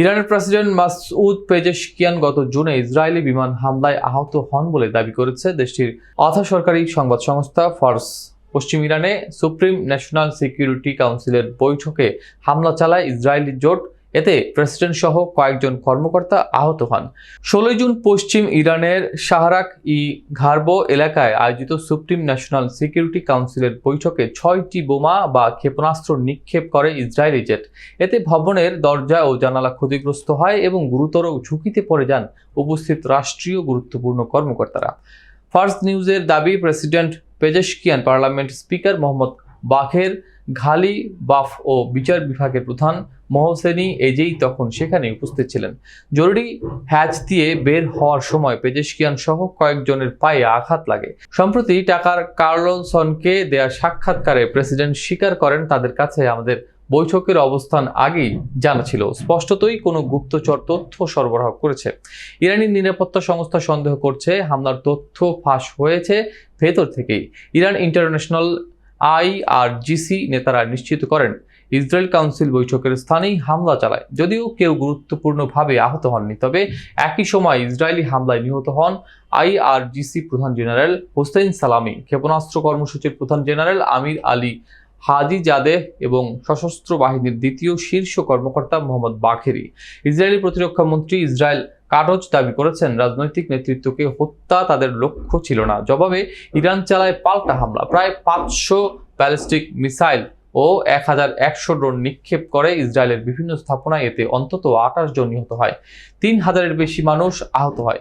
ইরানের president Masud Pezeshkian গত জুনে ইসরায়েলি বিমান হামলায় আহত হন বলে দাবি করেছে দেশটির আধা সরকারি সংবাদ সংস্থা ফার্স। পশ্চিম ইরানে সুপ্রিম ন্যাশনাল সিকিউরিটি কাউন্সিলের বৈঠকে হামলা চালায় ইসরায়েলি জোট এতে প্রেসিডেন্ট সহ কয়েকজন কর্মকর্তা আহত হন। ষোলোই জুন পশ্চিম ইরানের শাহরাক ই ঘারবো এলাকায় আয়োজিত সুপ্রিম ন্যাশনাল সিকিউরিটি কাউন্সিলের বৈঠকে ছয়টি বোমা বা ক্ষেপণাস্ত্র নিক্ষেপ করে ইসরায়েলি জেট। এতে ভবনের দরজা ও জানালা ক্ষতিগ্রস্ত হয় এবং গুরুতর ঝুঁকিতে পড়ে যান উপস্থিত রাষ্ট্রীয় গুরুত্বপূর্ণ কর্মকর্তারা। ফার্স্ট নিউজের দাবি, president Pezeshkian parliament speaker Mohammad Bagher Ghalibaf ও বিচার বিভাগের প্রধান মোহসেনি এজেই তখন সেখানে উপস্থিত ছিলেন। জরুরি হ্যাচ দিয়ে বের হওয়ার সময় পেজেশকিয়ান সহ কয়েকজনের পায়ে আঘাত লাগে। সম্প্রতি টাকার কার্লসনকে দেয়া সাক্ষাৎকারে প্রেসিডেন্ট স্বীকার করেন তাদের কাছে আমাদের বৈঠকের অবস্থান আগেই জানা ছিল। স্পষ্টতই কোনো গুপ্তচর তথ্য সরবরাহ করেছে। ইরানি নিরাপত্তা সংস্থা সন্দেহ করছে, হামলার তথ্য ফাঁস হয়েছে ভেতর থেকেই। ইরান ইন্টারন্যাশনাল আইআরজিসি নেতারা নিশ্চিত করেন, ইসরায়েল কাউন্সিল বৈঠকের স্থানেই হামলা চালায়। যদিও কেউ গুরুত্বপূর্ণভাবে আহত হননি, তবে একই সময় ইসরায়েলি হামলায় নিহত হন আইআরজিসি প্রধান জেনারেল হোসেন সালামি। ক্ষেপণাস্ত্র কর্মসূচির প্রধান জেনারেল আমির আলী হাজি জাদেহ এবং সশস্ত্র বাহিনীর দ্বিতীয় শীর্ষ কর্মকর্তা মোহাম্মদ বাখেরি। ইসরায়েলি প্রতিরক্ষা মন্ত্রী ইসরায়েল কাটজ দাবি করেছেন, রাজনৈতিক নেতৃত্বকে হত্যা তাদের লক্ষ্য ছিল না। জবাবে ইরান চালায় পাল্টা হামলা। প্রায় পাঁচশো ব্যালিস্টিক মিসাইল ও এক হাজার একশো ড্রোন নিক্ষেপ করে ইসরায়েলের বিভিন্ন স্থাপনায় এতে অন্তত আঠাশ জন নিহত হয়। তিন হাজারের বেশি মানুষ আহত হয়।